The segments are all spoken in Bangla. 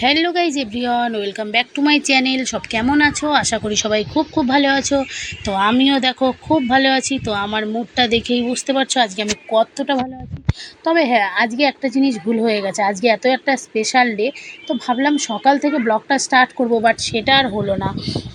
Hello guys everyone, welcome back to my channel. সব কেমন আছো? আশা করি সবাই খুব খুব ভালো আছো। তো আমিও দেখো খুব ভালো আছি। তো আমার মুডটা দেখেই বুঝতে পারছ আজকে আমি কতটা ভালো আছি। তবে হ্যাঁ আজকে একটা জিনিস ভুল হয়ে গেছে। আজকে এত একটা স্পেশাল ডে তো ভাবলাম সকাল থেকে ব্লগটা স্টার্ট করব বাট সেটা আর হলো না।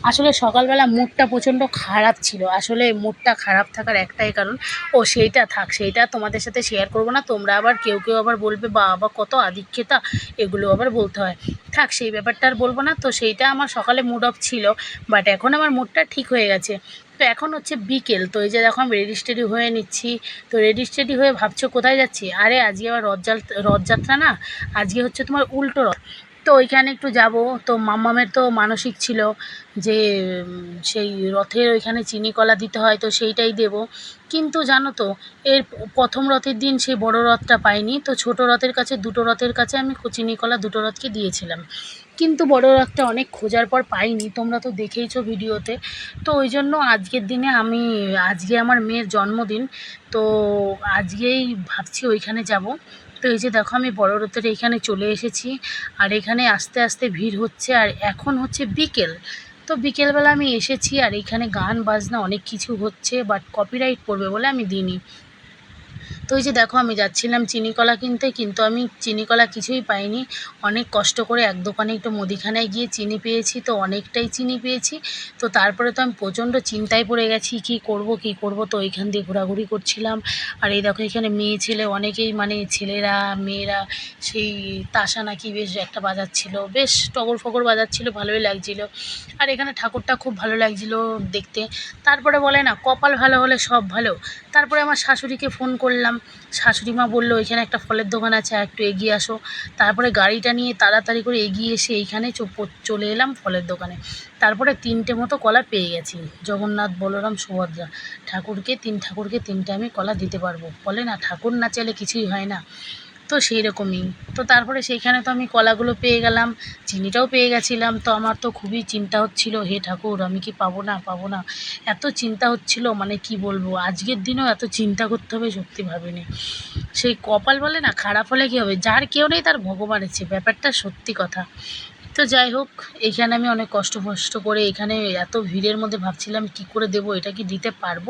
আসলে সকালবেলা মুডটা প্রচণ্ড খারাপ ছিল। আসলে মুডটা খারাপ থাকার একটাই কারণ, ও সেইটা থাক, সেইটা তোমাদের সাথে শেয়ার করব না। তোমরা আবার কেউ কেউ আবার বলবে বা আবার কত আদিক্ষেতা এগুলো আবার বলতে হয়। থাক, সেই ব্যাপারটা আর বলব না। তো সেইটা আমার সকালে মুড অফ ছিল বাট এখন আমার মুডটা ঠিক হয়ে গেছে। তো এখন হচ্ছে বিকেল, তো এই যে দেখো আমি রেডি স্টেডি হয়ে নিচ্ছি। তো রেডি স্টেডি হয়ে ভাবছ কোথায় যাচ্ছি? আরে আজকে আবার রথযাত্রা রথযাত্রা না? আজকে হচ্ছে তোমার উল্টো রথ। তো ওইখানে একটু যাব। তো মাম্মামের তো মানসিক ছিল যে সেই রথের ওইখানে চিনি কলা দিতে হয়, তো সেইটাই দেব। কিন্তু জানো তো, এর প্রথম রথের দিন সেই বড় রথটা পাইনি তো ছোট রথের কাছে, দুটো রথের কাছে আমি চিনি কলা দুটো রথকে দিয়েছিলাম। কিন্তু বড় রথটা অনেক খোঁজার পর পাইনি। তোমরা তো দেখেইছো ভিডিওতে। তো ওই জন্য আজকের দিনে আমি, আজকে আমার মেয়ের জন্মদিন। তো আজকেই ভাবছি ওইখানে যাব। তো এই যে দেখো আমি বড় রথের এখানে চলে এসেছি, আর এখানে আস্তে আস্তে ভিড় হচ্ছে, আর এখন হচ্ছে বিকেল। তো বিকেলবেলা আমি এসেছি, আর এখানে গান, বাজনা অনেক কিছু হচ্ছে বাট কপিরাইট পড়বে বলে আমি দিইনি। তো এই যে দেখো, আমি যাচ্ছিলাম চিনিকলা কিনতে, কিন্তু আমি চিনিকলা কিছুই পাইনি। অনেক কষ্ট করে এক দোকানে একটু মুদিখানায় গিয়ে চিনি পেয়েছি, তো অনেকটাই চিনি পেয়েছি। তো তারপরে তো আমি প্রচণ্ড চিন্তায় পড়ে গেছি, কি করব কি করব? তো ওইখান দিয়ে ঘোরাঘুরি করছিলাম। আর এই দেখো, এখানে মেয়ে ছেলে, অনেকেই মানে ছেলেরা, মেয়েরা, সেই তাসা নাকি বেশ একটা বাজাচ্ছিল বেশ টগর ফগর বাজাচ্ছিল ভালোই লাগছিল। আর এখানে ঠাকুরটা খুব ভালো লাগছিল দেখতে। তারপরে বলে না, কপাল ভালো হলে সব ভালো। তারপরে আমার শাশুড়িকে ফোন করলাম শাশুড়ি মা বলল, এখানে একটা ফলের দোকান আছে একটু এগিয়ে আসো। তারপরে গাড়িটা নিয়ে তাড়াতাড়ি করে এগিয়ে এসে এইখানে চলে এলাম ফলের দোকানে। তারপরে তিনটে মতো কলা পেয়ে গেছি। জগন্নাথ, বলরাম, সুভদ্রা। ঠাকুরকে, তিন ঠাকুরকে তিনটে আমি কলা দিতে পারব। বলে, না, ঠাকুর না চাইলে কিছুই হয় না। তো সেই রকমই তো তারপরে সেইখানে তো আমি কলাগুলো পেয়ে গেলাম, চিনিটাও পেয়ে গেছিলাম। তো আমার তো খুবই চিন্তা হচ্ছিল, হে ঠাকুর, আমি কি পাবো না পাবো না? এত চিন্তা হচ্ছিল মানে কি বলব? আজকের দিনেও এত চিন্তা করতে হবে, সত্যি ভাবিনি। সেই কপাল বলে না, খারাপ হলে কী হবে? যার কেউ নেই, তার ভগবান আছে, ব্যাপারটা সত্যি কথা। তো যাই হোক এইখানে আমি অনেক কষ্ট ফষ্ট করে এখানে এত ভিড়ের মধ্যে ভাবছিলাম, কি করে দেবো? এটা কি দিতে পারব?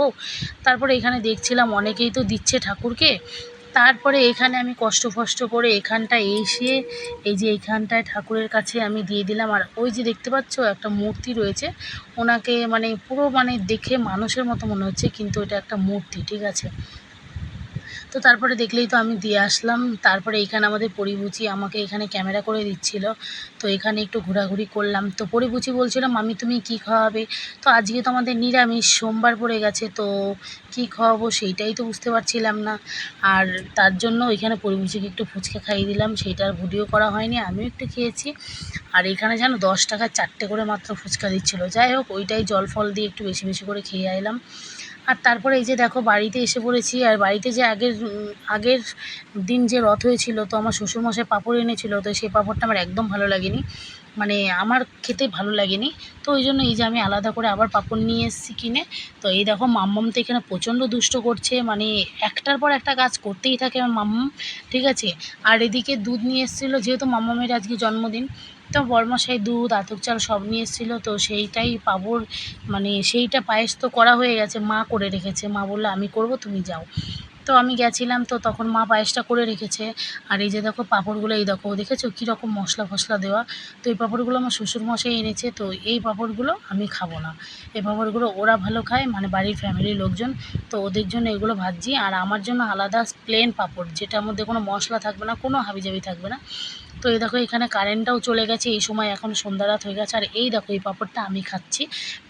তারপরে এখানে দেখছিলাম, অনেকেই তো দিচ্ছে ঠাকুরকে। তারপরে এখানে আমি কষ্ট ফষ্ট করে এখানটায় এসে এই যে এইখানটায় ঠাকুরের কাছে আমি দিয়ে দিলাম। আর ওই যে দেখতে পাচ্ছ একটা মূর্তি রয়েছে। ওনাকে মানে পুরো মানে দেখে মানুষের মতো মনে হচ্ছে, কিন্তু এটা একটা মূর্তি, ঠিক আছে? তো তারপরে দেখলেই তো আমি দিয়ে আসলাম। তারপরে এখানে আমাদের পরিবুচি আমাকে এখানে ক্যামেরা করে দিচ্ছিল। তো এখানে একটু ঘোরাঘুরি করলাম। তো পরিবুচি বলছিলাম আমি তুমি কি খাওয়াবে? তো আজকে তো আমাদের নিরামিষ, সোমবার পড়ে গেছে। তো কি খাওয়াবো সেইটাই তো বুঝতে পারছিলাম না। আর তার জন্য ওইখানে পরিবেশকে একটু ফুচকা খাইয়ে দিলাম সেইটার ভিডিও করা হয়নি, আমিও একটু খেয়েছি। আর এখানে যেন দশ টাকার চারটে করে মাত্র ফুচকা দিচ্ছিল। যাই হোক, ওইটাই জল ফল দিয়ে একটু বেশি বেশি করে খেয়ে এলাম আর তারপরে এই যে দেখো, বাড়িতে এসে পড়েছি, আর বাড়িতে যে আগের আগের দিন যে রথ হয়েছিল, তো আমার শ্বশুরমশাই পাঁপড় এনেছিল, তো সেই পাঁপড়টা আমার একদম ভালো লাগেনি। মানে আমার খেতে ভালো লাগেনি। তো ওই জন্য এই যে আমি আলাদা করে আবার পাপড় নিয়ে এসেছি কিনে। তো এই দেখো মাম্মাম তো এখানে প্রচণ্ড দুষ্ট করছে। মানে একটার পর একটা কাজ করতেই থাকে আমার মাম্মাম ঠিক আছে? আর এদিকে দুধ নিয়ে এসেছিল, যেহেতু মাম্মামের আজকে জন্মদিন, তো বরমশাই দুধ আতপ চাল সব নিয়ে এসেছিল। তো সেইটাই পাবর মানে সেইটা পায়েস তো করা হয়ে গেছে, মা করে রেখেছে। মা বলল, আমি করব, তুমি যাও। তো আমি গেছিলাম, তো তখন মা পায়েসটা করে রেখেছে। আর এই যে দেখো পাঁপড়গুলো, এই দেখো, দেখেছ কীরকম মশলা ফসলা দেওয়া? তো এই পাঁপড়গুলো আমার শ্বশুরমশাই এনেছে, তো এই পাঁপড়গুলো আমি খাব না। এই পাঁপড়গুলো ওরা ভালো খায় মানে বাড়ির ফ্যামিলির লোকজন। তো ওদের জন্য এগুলো ভাজছি, আর আমার জন্য আলাদা প্লেন পাঁপড়, যেটার মধ্যে কোনো মশলা থাকবে না, কোনো হাবিজাবি থাকবে না। তো এই দেখো এখানে কারেন্টটাও চলে গেছে, এই সময় এখন সন্ধ্যা রাত হয়ে গেছে, আর এই দেখো এই পাঁপড়টা আমি খাচ্ছি।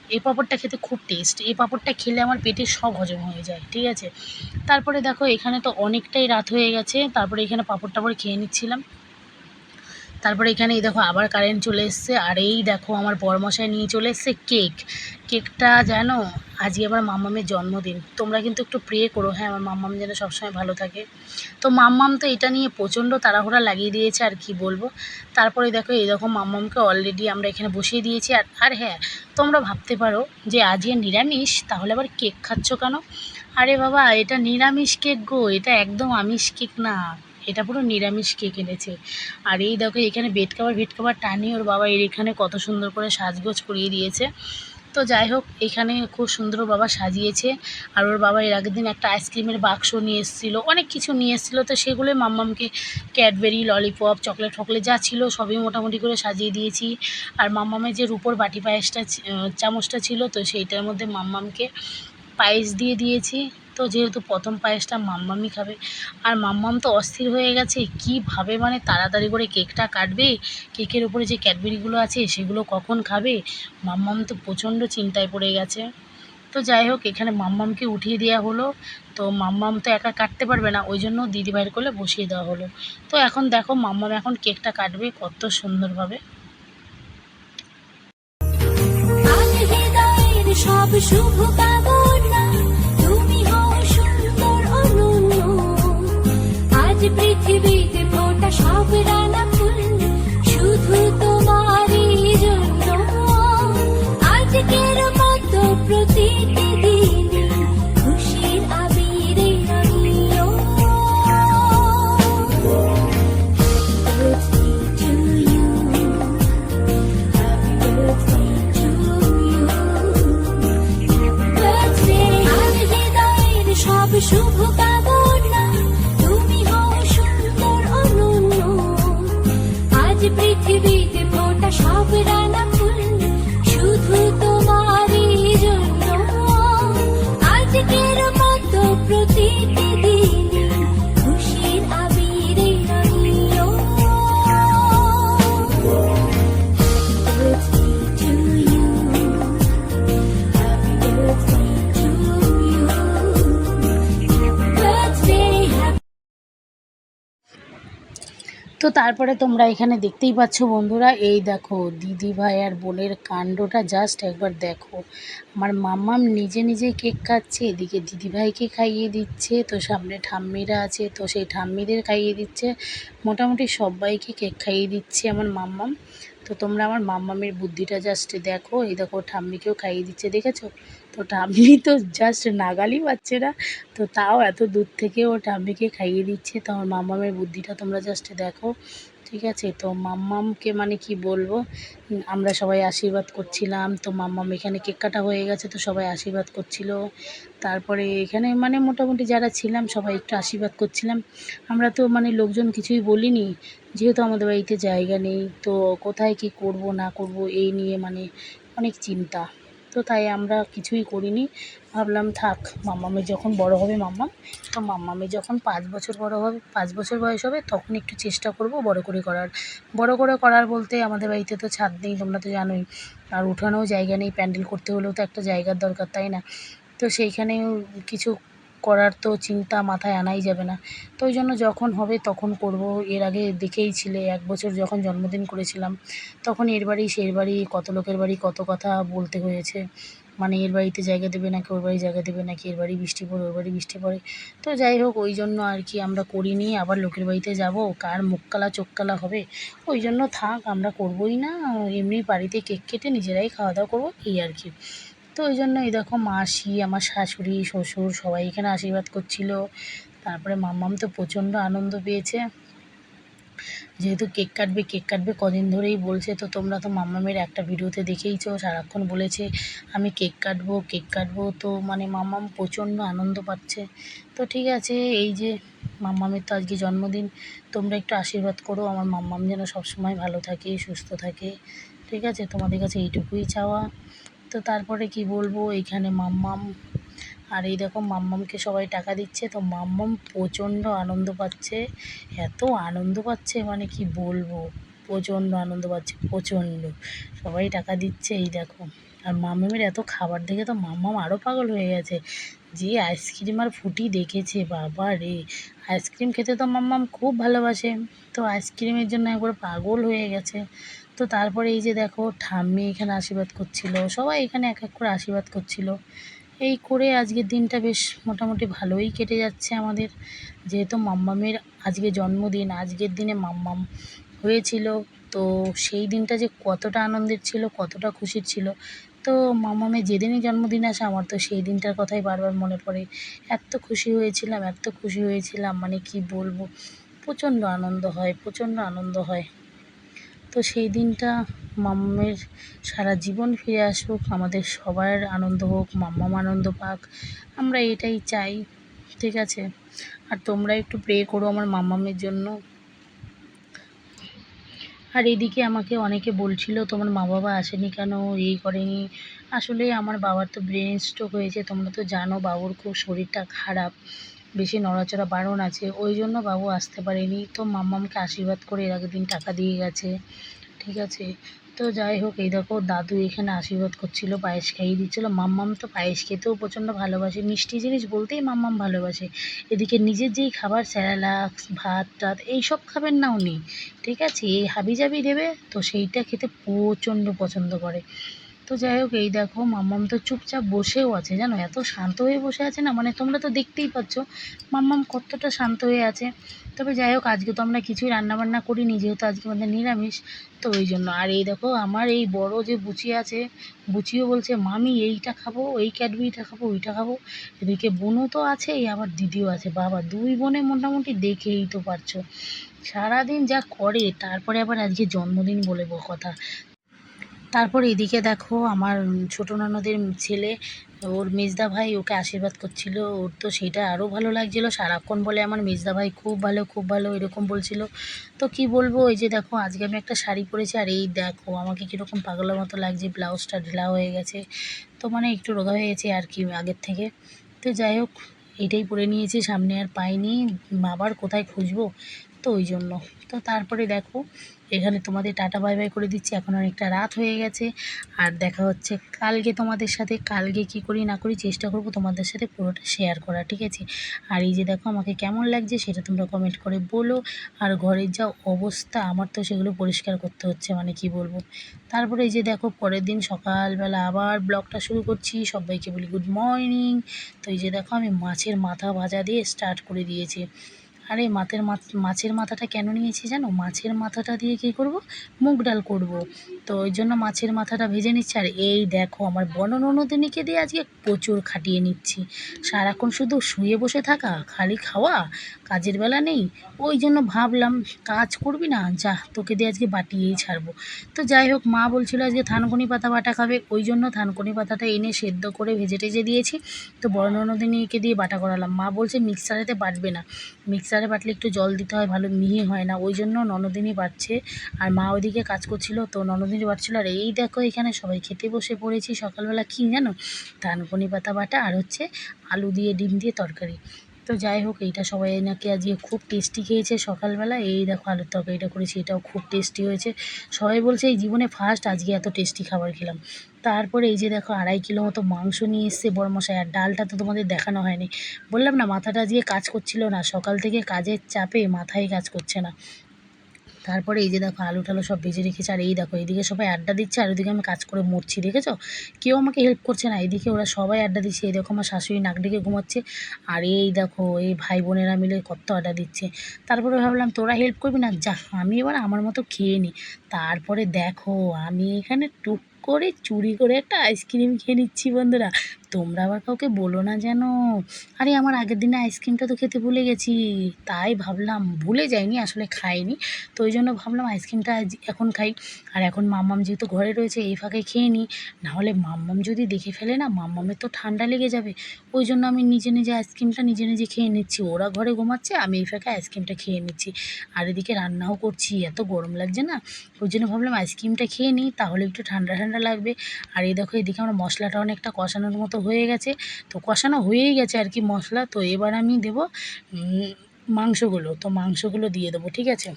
এই পাঁপড়টা খেতে খুব টেস্ট এই পাঁপড়টা খেলে আমার পেটে সব হজম হয়ে যায়, ঠিক আছে? তারপরে দেখো এখানে তো অনেকটাই রাত হয়ে গেছে, তারপরে এখানে পাঁপড় টাপড় খেয়ে নিচ্ছিলাম। তারপরে এখানে দেখো আবার কারেন্ট চলে এসছে। আর এই দেখো আমার বরমশাই নিয়ে চলে এসছে কেক কেকটা জানো আজকে আমার মাম্মামের জন্মদিন। তোমরা কিন্তু একটু প্রে করো হ্যাঁ আমার মাম্মাম যেন সবসময় ভালো থাকে। তো মাম্মাম তো এটা নিয়ে প্রচণ্ড তাড়াহুড়া লাগিয়ে দিয়েছে, আর কি বলব? তারপরে দেখো দেখো মাম্মামকে অলরেডি আমরা এখানে বসিয়ে দিয়েছি। আর আর হ্যাঁ তোমরা ভাবতে পারো যে আজকে নিরামিষ, তাহলে আবার কেক খাচ্ছ কেন? আরে বাবা, এটা নিরামিষ কেক গো, এটা একদম আমিষ কেক না। এটা পুরো নিরামিষ কেক এনেছে। আর এই দেখো, এখানে বেড কাভার ভেড কাভার টানিয়ে ওর বাবা এর এখানে কত সুন্দর করে সাজগোজ করিয়ে দিয়েছে। তো যাই হোক, এখানে খুব সুন্দর বাবা সাজিয়েছে। আর ওর বাবা এর আগের দিন একটা আইসক্রিমের বাক্স নিয়ে এসেছিল, অনেক কিছু নিয়ে এসেছিল। তো সেগুলোই মাম্মামকে ক্যাডবেরি ললিপপ চকলেট ফকলেট যা ছিল সবই মোটামুটি করে সাজিয়ে দিয়েছি। আর মাম্মামের যে রুপোর বাটি পায়েসটা চামচটা ছিল, তো সেইটার মধ্যে মাম্মামকে পায়েস দিয়ে দিয়েছি। তো যেহেতু প্রথম পায়েসটা মাম্মামই খাবে। আর মাম্মাম তো অস্থির হয়ে গেছে কীভাবে মানে তাড়াতাড়ি করে কেকটা কাটবে? কেকের উপরে যে ক্যাডবেরিগুলো আছে, সেগুলো কখন খাবে? মাম্মাম তো প্রচণ্ড চিন্তায় পড়ে গেছে। তো যাই হোক, এখানে মাম্মামকে উঠিয়ে দেওয়া হলো। তো মাম্মাম তো একা কাটতে পারবে না, ওই জন্য দিদিভাইয়ের কোলে বসিয়ে দেওয়া হলো। তো এখন দেখো, মাম্মাম এখন কেকটা কাটবে কত সুন্দরভাবে। সব শুভ পৃথিবীতে ফোটা সব তো তারপরে তোমরা এখানে দেখতেই পাচ্ছ বন্ধুরা, এই দেখো দিদি ভাই আর বোনের কাণ্ডটা জাস্ট একবার দেখো। আমার মাম্মাম নিজে নিজে কেক খাচ্ছে, এদিকে দিদি ভাইকে খাইয়ে দিচ্ছে, তো সামনে ঠাম্মিরা আছে, তো সেই ঠাম্মিদের খাইয়ে দিচ্ছে। মোটামুটি সবাইকে কেক খাইয়ে দিচ্ছে আমার মাম্মাম। তো তোমরা আমার মাম্মামের বুদ্ধিটা জাস্ট দেখো, এই দেখো ঠাম্মিকেও খাইয়ে দিচ্ছে, দেখেছ? তো ঠাম্মি তো জাস্ট নাগালই পাচ্ছে না, তো তাও এত দূর থেকে ও ঠাম্মিকে খাইয়ে দিচ্ছে, তো আমার মাম্মামের বুদ্ধিটা তোমরা জাস্ট দেখো। ঠিক আছে, তো মাম্মামকে মানে কি বলব? আমরা সবাই আশীর্বাদ করছিলাম, তো মাম্মাম এখানে কেক কাটা হয়ে গেছে, তো সবাই আশীর্বাদ করছিল। তারপরে এখানে মানে মোটামুটি যারা ছিলাম, সবাই একটু আশীর্বাদ করছিলাম। আমরা তো মানে লোকজন কিছুই বলিনি, যেহেতু আমাদের বাড়িতে জায়গা নেই, তো কোথায় কি করব, না করব, এই নিয়ে মানে অনেক চিন্তা। তো তাই আমরা কিছুই করিনি। ভাবলাম থাক, মাম্মামে যখন বড় হবে মাম্মাম, তো মাম্মামে যখন পাঁচ বছর বড় হবে, পাঁচ বছর বয়স হবে, তখন একটু চেষ্টা করব বড় করে করার। বড় করে করার বলতে আমাদের বাড়িতে তো ছাদ নেই, তোমরা তো জানোই। আর উঠানোও জায়গা নেই, প্যান্ডেল করতে হলেও তো একটা জায়গার দরকার, তাই না? তো সেইখানেও কিছু করার তো চিন্তা মাথায় আনাই যাবে না। তো ওই জন্য যখন হবে তখন করব। এর আগে দেখেই ছিলে, এক বছর যখন জন্মদিন করেছিলাম, তখন এর বাড়ি সেই বাড়ি, কত লোকের বাড়ি, কত কথা বলতে হয়েছে। মানে এর বাড়িতে জায়গা দেবে নাকি, ওর বাড়ি জায়গা দেবে নাকি, এর বাড়ি বৃষ্টি পড়ে, ওর বাড়ি বৃষ্টি পড়ে। তো যাই হোক, ওই জন্য আর কি আমরা করিনি, আবার লোকের বাড়িতে যাব। কার মুখ কালা চোখ কালা হবে? ওই জন্য থাক, আমরা করবোই না। এমনি বাড়িতে কেক কেটে নিজেরাই খাওয়া দাওয়া করব, এই আর কি। তো ওই জন্য এই দেখো মাসি, আমার শাশুড়ি, শ্বশুর সবাই এখানে আশীর্বাদ করছিল। তারপরে মাম্মাম তো প্রচণ্ড আনন্দ পেয়েছে। যেহেতু কেক কাটবে কেক কাটবে কদিন ধরেই বলছে, তো তোমরা তো মাম্মামের একটা ভিডিওতে দেখেইছো, সারাক্ষণ বলেছে, আমি কেক কাটবো কেক কাটবো। তো মানে মাম্মাম প্রচণ্ড আনন্দ পাচ্ছে। তো ঠিক আছে, এই যে মাম্মামের তো আজকে জন্মদিন, তোমরা একটু আশীর্বাদ করো, আমার মাম্মাম যেন সবসময় ভালো থাকে, সুস্থ থাকে। ঠিক আছে, তোমাদের কাছে এইটুকুই চাওয়া। তো তারপরে কি বলব এইখানে মাম্মাম, আর এই দেখো মাম্মামকে সবাই টাকা দিচ্ছে, তো মাম্মাম প্রচণ্ড আনন্দ পাচ্ছে, এত আনন্দ পাচ্ছে মানে কি বলব, প্রচণ্ড আনন্দ পাচ্ছে, প্রচণ্ড, সবাই টাকা দিচ্ছে, এই দেখো, আর মাম্মামের এত খাবার দেখে তো মাম্মাম আরও পাগল হয়ে গেছে, যে আইসক্রিম আর ফুটি দেখেছে, বাবা রে, আইসক্রিম খেতে তো মাম্মাম খুব ভালোবাসে, তো আইসক্রিমের জন্য একবার পাগল হয়ে গেছে তো তারপরে এই যে দেখো, ঠাম্মি এখানে আশীর্বাদ করছিল, সবাই এখানে এক এক করে আশীর্বাদ করছিল। এই করে আজকের দিনটা বেশ মোটামুটি ভালোই কেটে যাচ্ছে আমাদের। যেহেতু মাম্মামের আজকে জন্মদিন, আজকের দিনে মাম্মাম হয়েছিল, তো সেই দিনটা যে কতটা আনন্দের ছিল, কতটা খুশির ছিল। তো মাম্মামের যেদিনই জন্মদিন আসে, আমার তো সেই দিনটার কথাই বারবার মনে পড়ে। এত খুশি হয়েছিলাম, এত খুশি হয়েছিলাম মানে কি বলব, প্রচণ্ড আনন্দ হয়, প্রচণ্ড আনন্দ হয়। তো সেই দিনটা মাম্মামের সারা জীবন ফিরে আসুক, আমাদের সবার আনন্দ হোক, মাম্মাম আনন্দ পাক, আমরা এটাই চাই, ঠিক আছে? আর তোমরা একটু প্রে করো আমার মাম্মামের জন্য। আর এদিকে আমাকে অনেকে বলছিল, তোমার মা বাবা আসেনি কেন? এই করেনি? আসলে আমার বাবার তো ব্রেন স্ট্রোক হয়েছে, তোমরা তো জানো বাবুর খুব শরীরটা খারাপ। বেশি নড়াচড়া বারণ আছে। ওই জন্য বাবু আসতে পারেনি। তো মাম্মামকে আশীর্বাদ করে এর আগের দিন টাকা দিয়ে গেছে। ঠিক আছে? তো যাই হোক, এই দেখো দাদু এখানে আশীর্বাদ করছিল, পায়েস খাইয়ে দিচ্ছিল। মাম্মাম তো পায়েস খেতেও প্রচণ্ড ভালোবাসে। মিষ্টি জিনিস বলতেই মাম্মাম ভালোবাসে। এদিকে নিজের যেই খাবার স্যারালাক্স ভাত, টাত, এইসব খাবেন না উনি। ঠিক আছে? এই হাবি জাবি দেবে, তো সেইটা খেতে প্রচণ্ড পছন্দ করে। তো যাই হোক, এই দেখো, মাম্মাম তো চুপচাপ বসেও আছে, জানো? এত শান্ত হয়ে বসে আছে না? মানে তোমরা তো দেখতেই পাচ্ছ, মাম্মাম কতটা শান্ত হয়ে আছে। তবে যাই হোক, আজকে তো আমরা কিছুই রান্নাবান্না করিনি, যেহেতু আজকে আমাদের নিরামিষ, তো ওই জন্য। আর এই দেখো, আমার এই বড় যে বুচি আছে, বুচিও বলছে, মামি, এইটা খাব, এই ক্যাডবেরিটা খাব, ওইটা খাব। এদিকে বোনও তো আছেই আবার দিদিও আছে। বাবা, দুই বোনে মোটামুটি দেখেই তো পারছ। সারাদিন যা করে, তারপরে আবার আজকে জন্মদিন বলে কথা। তারপর এদিকে দেখো আমার ছোটো ননদের ছেলে, ওর মেজদা ভাই ওকে আশীর্বাদ করছিল। ওর তো সেটা আরও ভালো লাগছিল। সারাক্ষণ বলে আমার মেজদা ভাই খুব ভালো খুব ভালো, এরকম বলছিল। তো কি বলব, এই যে দেখো, আজকে আমি একটা শাড়ি পরেছি আর এই দেখো, আমাকে কীরকম পাগলের মতো লাগছে, ব্লাউজটা ঢিলা হয়ে গেছে। তো মানে একটু রোগা হয়ে গেছে আর কি আগের থেকে। তো যাই হোক, এটাই পরে নিয়েছি, সামনে আর পাইনি। আবার কোথায় খুঁজবো? তো ওই জন্য। তো তারপরে দেখো, এখানে তোমাদের টাটা বাই বাই করে দিচ্ছি। এখন অনেকটা রাত হয়ে গেছে। আর দেখা হচ্ছে কালকে তোমাদের সাথে, কালকে কি করি না করি চেষ্টা করব তোমাদের সাথে পুরোটা শেয়ার করা ঠিক আছে? আর এই যে দেখো আমাকে কেমন লাগছে সেটা তোমরা কমেন্ট করে বলো। আর ঘরের যা অবস্থা, আমার তো সেগুলো পরিষ্কার করতে হচ্ছে মানে কি বলব? তারপরে এই যে দেখো, পরের দিন সকালবেলা আবার ব্লগটা শুরু করছি। সবাইকে বলি গুড মর্নিং তো এই যে দেখো, আমি মাছের মাথা ভাজা দিয়ে স্টার্ট করে দিয়েছি। আরে মাছের মাছের মাথাটা কেন নিয়েছি জানো? মাছের মাথাটা দিয়ে কী করব? মুগ ডাল করব। তো ওই জন্য মাছের মাথাটা ভেজে নিচ্ছি। আর এই দেখো, আমার বনননদিনীকে দিয়ে আজকে প্রচুর খাটিয়ে নিচ্ছি। সারাক্ষণ শুধু শুয়ে বসে থাকা, খালি খাওয়া, কাজের বেলা নেই। ওই জন্য ভাবলাম, কাজ করবি না, যা, তোকে দিয়ে আজকে বাটিয়েই ছাড়বো। তো যাই হোক, মা বলছিল আজকে থানকুনি পাতা বাটা খাবে। ওই জন্য থানকুনি পাতাটা এনে সেদ্ধ করে ভেজে টেজে দিয়েছি। তো বর্ণনদিনীকে দিয়ে বাটা করালাম। মা বলছে, মিক্সারেতে বাটবে না। মিক্সারে বাটলে একটু জল দিতে হয়, ভালো মিহি হয় না। ওই জন্য ননদিনই বাটছে আর মা ওইদিকে কাজ করছিল, তো ননদিনই বাটছিল আর এই দেখো এখানে সবাই খেতে বসে পড়েছি সকালবেলা। কী জানো? ধানকনি পাতা, বাটা, আর হচ্ছে আলু দিয়ে, ডিম দিয়ে তরকারি। তো যাই হোক, এইটা সবাই নাকি আজকে খুব টেস্টি খেয়েছে সকালবেলা। এই দেখো আলুর তরকারিটা করেছি, এটাও খুব টেস্টি হয়েছে। সবাই বলছে, এই জীবনে ফার্স্ট আজকে এত টেস্টি খাবার খেলাম। তারপরে এই যে দেখো, আড়াই কিলো মতো মাংস নিয়ে এসছে বড়মশাই আর ডালটা তো তোমাদের দেখানো হয়নি। বললাম না, মাথাটা আজকে কাজ করছিল না। সকাল থেকে কাজের চাপে মাথায় কাজ করছে না। তারপরে এই যে দেখো আলু টালু সব ভেজে রেখেছে, আর এই দেখো এইদিকে সবাই আড্ডা দিচ্ছে, আর ওইদিকে আমি কাজ করে মরছি, দেখেছ? কেউ আমাকে হেল্প করছে না এইদিকে ওরা সবাই আড্ডা দিচ্ছে, এই দেখো আমার শাশুড়ি নাক ডেকে ঘুমাচ্ছে, আর এই দেখো, এই ভাই বোনেরা মিলে কত আড্ডা দিচ্ছে। তারপরে ভাবলাম, তোরা হেল্প করবি না? যা, আমি এবার আমার মতো খেয়ে নিই তারপরে দেখো, আমি এখানে টুক করে চুরি করে একটা আইসক্রিম খেয়ে নিচ্ছি, বন্ধুরা। তোমরা আবার কাউকে বলো না যেন। আরে, আমার আগের দিনে আইসক্রিমটা তো খেতে ভুলে গেছি। তাই ভাবলাম, ভুলে যাইনি, আসলে খাইনি। তো ওই জন্য ভাবলাম আইসক্রিমটা আজ এখন খাই। আর এখন মাম্মাম যেহেতু ঘরে রয়েছে, এই ফাঁকে খেয়ে নিই। নাহলে মাম্মাম যদি দেখে ফেলে না, মাম্মামের তো ঠান্ডা লেগে যাবে। ওই জন্য আমি নিজে নিজে আইসক্রিমটা নিজে নিজে খেয়ে নিচ্ছি। ওরা ঘরে ঘুমাচ্ছে, আমি এই ফাঁকে আইসক্রিমটা খেয়ে নিচ্ছি। আর এদিকে রান্নাও করছি, এত গরম লাগছে না। ওই জন্য ভাবলাম আইসক্রিমটা খেয়ে নিই, তাহলে একটু ঠান্ডা ঠান্ডা লাগবে। আর এই দেখো, এদিকে আমার মশলাটা অনেকটা কষানোর মতো হয়ে গেছে। তো কষানো হয়েই গেছে আর কি মশলা। তো এবার আমি দেবো মাংসগুলো। তো মাংসগুলো দিয়ে দেবো, ঠিক আছে?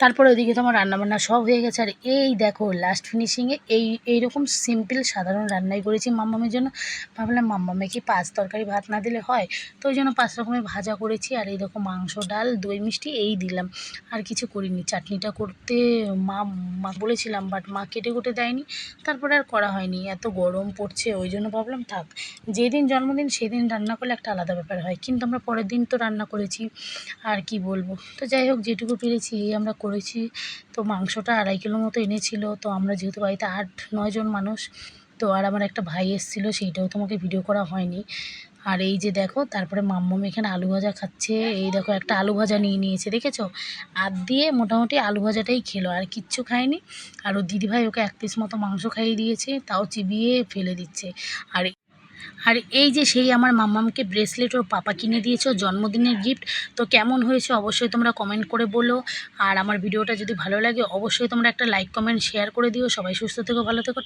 তারপরে ওইদিকে তো আমার রান্নাবান্না সব হয়ে গেছে। আর এই দেখো লাস্ট ফিনিশিংয়ে এই, এইরকম সিম্পল সাধারণ রান্নাই করেছি মাম্মামের জন্য। ভাবলাম মাম্মামে কি পাঁচ তরকারি ভাত না দিলে হয়? তো ওই জন্য পাঁচ রকমের ভাজা করেছি। আর এই দেখো মাংস, ডাল, দই, মিষ্টি এই দিলাম। আর কিছু করিনি। চাটনিটা করতে মা মা বলেছিলাম বাট মা কেটে কুটে দেয়নি। তারপরে আর করা হয়নি। এত গরম পড়ছে, ওই জন্য ভাবলাম থাক। যেদিন জন্মদিন সেদিন রান্না করলে একটা আলাদা ব্যাপার হয়। কিন্তু আমরা পরের দিন তো রান্না করেছি। আর কি বলব? তো যাই হোক, যেটুকু পেরেছি, এই আমরা করেছি। তো মাংসটা আড়াই কিলো মতো এনেছিল। তো আমরা যেহেতু বাড়িতে আট নয়জন মানুষ, তো আর আমার একটা ভাই এসেছিল, সেইটাও তোমাকে ভিডিও করা হয়নি। আর এই যে দেখো, তারপরে মাম্মাম এখানে আলু ভাজা খাচ্ছে। এই দেখো একটা আলু ভাজা নিয়ে নিয়েছে, দেখেছ? আর দিয়ে মোটামুটি আলু ভাজাটাই খেলো, আর কিচ্ছু খায়নি। আর ও দিদিভাই ওকে এক পিস মতো মাংস খাইয়ে দিয়েছে, তাও চিবিয়ে ফেলে দিচ্ছে। আর আর এই যে সেই আমার মাম্মামকে ব্রেসলেট ও পাপা কিনে দিয়েছে জন্মদিনের গিফট তো কেমন হয়েছে অবশ্যই তোমরা কমেন্ট করে বলো। আর আমার ভিডিওটা যদি ভালো লাগে, অবশ্যই তোমরা একটা লাইক কমেন্ট শেয়ার করে দিও। সবাই সুস্থ থেকো, ভালো থেকো